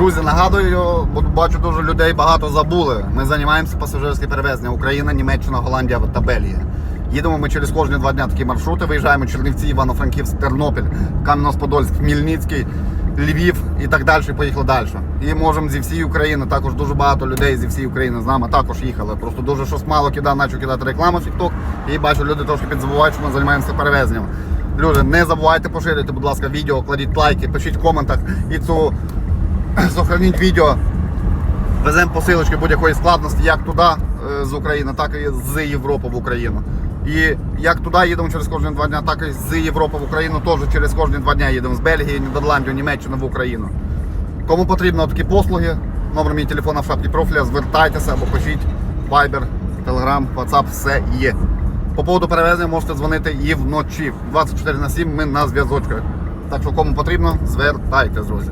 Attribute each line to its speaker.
Speaker 1: Друзі, нагадую, бо бачу дуже людей багато забули. Ми займаємося пасажирське перевезення Україна, Німеччина, Голландія та Бельгія. Їдемо ми через кожні два дня такі маршрути. Виїжджаємо Чернівці, Івано-Франківськ, Тернопіль, Кам'янець-Подольськ, Хмельницький, Львів і так далі. Поїхали далі. І можемо зі всієї України. Також дуже багато людей зі всієї України з нами також їхали. Просто дуже щось мало кидав, почав кидати рекламу в TikTok. І бачу, люди трошки підзабувають, що ми займаємося перевезенням. Люди, не забувайте поширюйте, будь ласка, відео, кладіть лайки, пишіть в коментах і цю сохраніть відео. Веземо посилочки будь-якої складності, як туди е, з України, так і з Європи в Україну. І як туди їдемо через кожні два дня, так і з Європи в Україну теж через кожні два дня їдемо з Бельгії, Нідерландію, Німеччини в Україну. Кому потрібно такі послуги, номер мій телефона в шапці профіля, звертайтеся або пишіть Viber, Telegram, WhatsApp, все є. По поводу перевезення можете дзвонити і вночі. 24 на 7 ми на зв'язочках. Так що кому потрібно, звертайтеся, друзі.